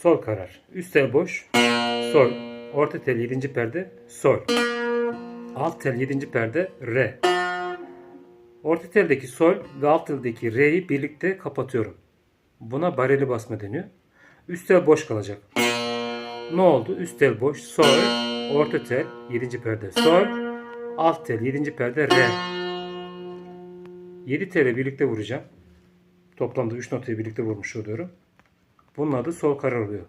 sol karar. Üst tel boş, sol. Orta tel 7. perde, sol. Alt tel 7. perde, re. Orta teldeki sol ve alt teldeki re'yi birlikte kapatıyorum. Buna bareli basma deniyor. Üst tel boş kalacak. Ne oldu? Üst tel boş, sol, orta tel 7. perde, sol, alt tel 7. perde, re. 7 teli birlikte vuracağım. Toplamda 3 notayı birlikte vurmuş oluyorum. Bunun adı sol karar oluyor.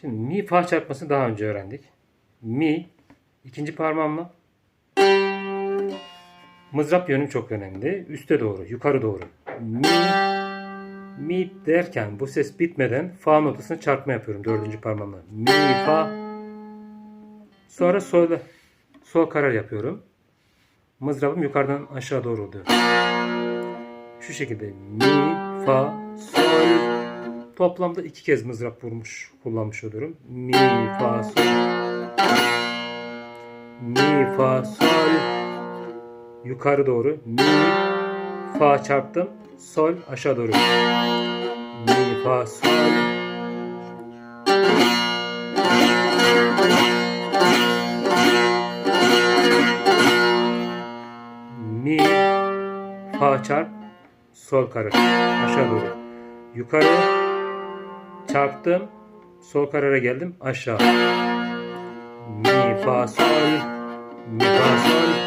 Şimdi mi fa çarpmasını daha önce öğrendik. Mi ikinci parmağımla mızrap yönüm çok önemli. Üste doğru, yukarı doğru. Mi mi derken bu ses bitmeden fa notasını çarpma yapıyorum dördüncü parmağımla. Mi fa Sonra sol sol karar yapıyorum. Mızrabım yukarıdan aşağı doğru oluyor. Şu şekilde mi, fa, sol. Toplamda iki kez mızrap vurmuş, kullanmış oluyorum. Mi, fa, sol. Mi, fa, sol. Yukarı doğru. Mi, fa çarptım. Sol aşağı doğru. Mi, fa, sol. Mi, fa çarp, sol karar. Aşağı doğru. Yukarı çarptım. Sol karara geldim. Aşağı. Mi, fa, sol. Mi, fa, sol.